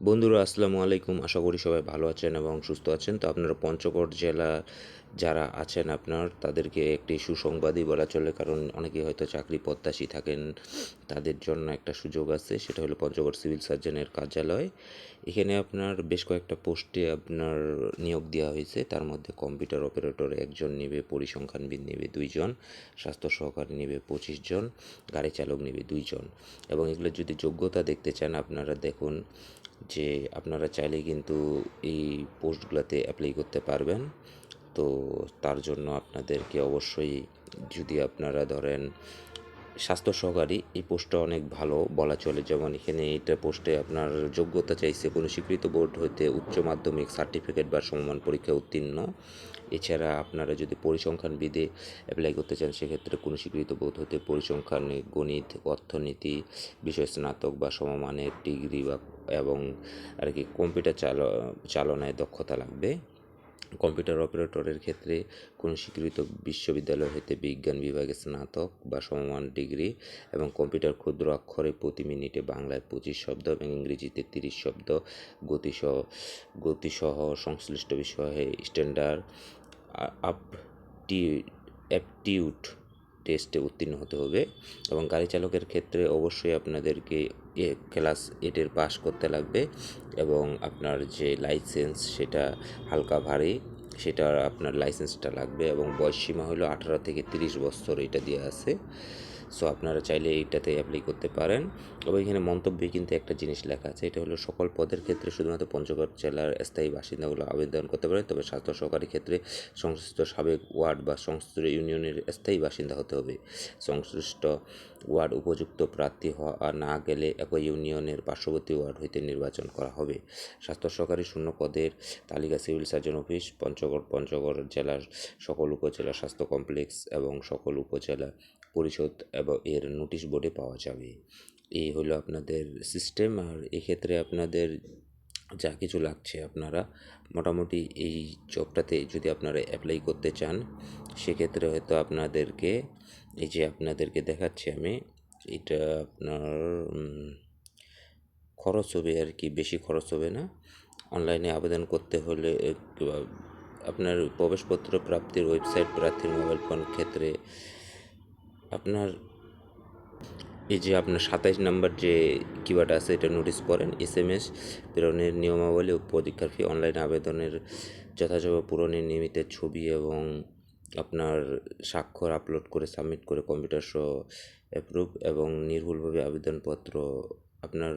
বন্ধুরা, আসসালামু আলাইকুম। আশা করি সবাই ভালো আছেন এবং সুস্থ আছেন। তো আপনারা পঞ্চগড় জেলা যারা আছেন আপনার, তাদেরকে একটি সুসংবাদই বলা চলে, কারণ অনেকেই হয়তো চাকরি প্রত্যাশী থাকেন, তাদের জন্য একটা সুযোগ আছে। সেটা হলো পঞ্চগড় সিভিল সার্জনের কার্যালয়। এখানে আপনার বেশ কয়েকটা পোস্টে আপনার নিয়োগ দেওয়া হয়েছে। তার মধ্যে কম্পিউটার অপারেটর একজন নেবে পরিসংখ্যানবিদ নেবে দুইজন, স্বাস্থ্য সহকারী নেবে পঁচিশ জন, গাড়ি চালক নেবে দুইজন। এবং এগুলো যদি যোগ্যতা দেখতে চান, আপনারা দেখুন যে আপনারা চাইলে কিন্তু এই পোস্টগুলোতে অ্যাপ্লাই করতে পারবেন। তো তার জন্য আপনাদেরকে অবশ্যই যদি আপনারা ধরেন স্বাস্থ্য সহকারী, এই পোস্টটা অনেক ভালো বলা চলে। যেমন এখানে এটা পোস্টে আপনার যোগ্যতা চাইছে কোনো স্বীকৃত বোর্ড হইতে উচ্চ মাধ্যমিক সার্টিফিকেট বা সমমান পরীক্ষা উত্তীর্ণ। এছাড়া আপনারা যদি পরিসংখ্যানবিদে অ্যাপ্লাই করতে চান, সেক্ষেত্রে কোনো স্বীকৃত বোর্ড হতে পরিসংখ্যান, গণিত, অর্থনীতি, বিষয় স্নাতক বা সমমানের ডিগ্রি বা এবং আর কি কম্পিউটার চাল, চালনায় দক্ষতা লাগবে। কম্পিউটার অপারেটরের ক্ষেত্রে কোনো স্বীকৃত বিশ্ববিদ্যালয় হতে বিজ্ঞান বিভাগে স্নাতক বা সমমান ডিগ্রি এবং কম্পিউটার ক্ষুদ্র অক্ষরে প্রতি মিনিটে বাংলায় পঁচিশ শব্দ এবং ইংরেজিতে তিরিশ শব্দ গতিসহ গতিসহ সংশ্লিষ্ট বিষয়ে স্ট্যান্ডার্ড আপটি অ্যাপটিউড টেস্টে উত্তীর্ণ হতে হবে এবং গাড়ি চালকের ক্ষেত্রে অবশ্যই আপনাদেরকে ক্লাস এইটের পাস করতে লাগবে এবং আপনার যে লাইসেন্স সেটা হালকা ভারী সেটা আপনার লাইসেন্সটা লাগবে এবং বয়স সীমা হলো আঠারো থেকে তিরিশ বছর এটা দিয়ে আছে। সো আপনারা চাইলে এইটাতে অ্যাপ্লাই করতে পারেন। তবে এখানে মন্তব্যে কিন্তু একটা জিনিস লেখা আছে, এটা হলো সকল পদের ক্ষেত্রে শুধুমাত্র পঞ্চগড় জেলার স্থায়ী বাসিন্দাগুলো আবেদন করতে পারেন, তবে স্বাস্থ্য সহকারী ক্ষেত্রে সংশ্লিষ্ট সাবেক ওয়ার্ড বা সংশ্লিষ্ট ইউনিয়নের স্থায়ী বাসিন্দা হতে হবে। সংশ্লিষ্ট ওয়ার্ড উপযুক্ত প্রার্থী হওয়া না গেলে একই ইউনিয়নের পার্শ্ববর্তী ওয়ার্ড হইতে নির্বাচন করা হবে। স্বাস্থ্য সহকারী শূন্য পদের তালিকা civil surgeon office, Panchagarh Panchagarh জেলার সকল উপজেলা স্বাস্থ্য কমপ্লেক্স এবং সকল উপজেলা পরিষদ এবং এর নোটিশ বোর্ডে পাওয়া যাবে। এই হলো আপনাদের সিস্টেম আর এক্ষেত্রে আপনাদের যা কিছু লাগছে আপনারা মোটামুটি এই জবটাতে যদি আপনারা অ্যাপ্লাই করতে চান, সেক্ষেত্রে হয়তো আপনাদেরকে, এই যে আপনাদেরকে দেখাচ্ছি আমি, এটা আপনার খরচ হবে আর কি, বেশি খরচ হবে না। অনলাইনে আবেদন করতে হলে আপনার প্রবেশপত্র প্রাপ্তির ওয়েবসাইট প্রার্থীর মোবাইল ফোন ক্ষেত্রে আপনার এই যে আপনার সাতাইশ নাম্বার যে কিওয়ার্ড আছে, এটা নোটিস করেন এস এম এস প্রেরণের নিয়মাবলী ও পরীক্ষার ফি অনলাইন আবেদনের যথাযথ পূরণের নিয়মিত ছবি এবং আপনার স্বাক্ষর আপলোড করে সাবমিট করে কম্পিউটার সহ অ্যাপ্রুভ এবং নির্ভুলভাবে আবেদনপত্র আপনার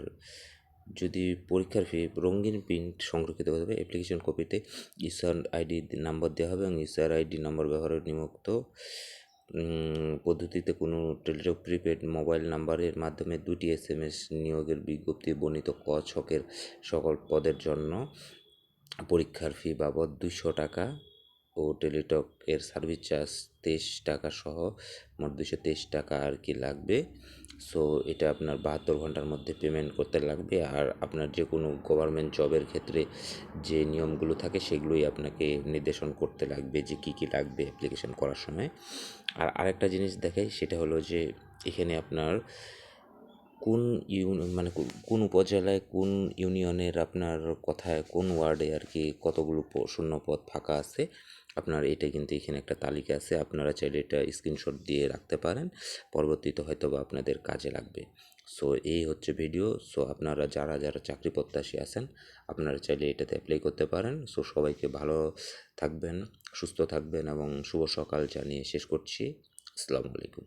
যদি পরীক্ষার ফি রঙিন প্রিন্ট সংরক্ষিত হবে অ্যাপ্লিকেশন কপিতে ইউসার আইডি নাম্বার দেওয়া হবে এবং ইউসার আইডি নম্বর ব্যবহারের নিমুক্ত পদ্ধতিতে কোনো টেলিটক প্রিপেড মোবাইল নাম্বারের মাধ্যমে দুটি এস এম এস নিয়োগের বিজ্ঞপ্তি বর্ণিত ক ছকের সকল পদের জন্য পরীক্ষার ফি বাবদ দুশো টাকা ও টেলিটক এর সার্ভিস চার্জ তেইশ টাকা সহ মোট দুশো তেইশ টাকা আর কি লাগবে। সো এটা আপনার বাহাত্তর ঘণ্টার মধ্যে পেমেন্ট করতে লাগবে আর আপনার যে কোনো গভর্নমেন্ট জবের ক্ষেত্রে যে নিয়মগুলো থাকে সেগুলোই আপনাকে নির্দেশন করতে লাগবে যে কী কী লাগবে অ্যাপ্লিকেশন করার সময়। আর আরেকটা জিনিস দেখাই সেটা হলো যে এখানে আপনার কোন ইউন মানে কোন উপজেলায় কোন ইউনিয়নের আপনার কথায় কোন ওয়ার্ডে আর কি কতগুলো শূন্য পদ ফাঁকা আছে? আপনার এটা কিন্তু এখানে একটা তালিকা আছে, আপনারা চাইলে এটা স্ক্রিনশট দিয়ে রাখতে পারেন, পরবর্তীতে হয়তো বা আপনাদের কাজে লাগবে। সো এই হচ্ছে ভিডিও সো আপনারা যারা যারা চাকরি প্রত্যাশী আছেন, আপনারা চাইলে এটাতে অ্যাপ্লাই করতে পারেন। সো সবাইকে ভালো থাকবেন, সুস্থ থাকবেন এবং শুভ সকাল জানিয়ে শেষ করছি। আসসালামু আলাইকুম।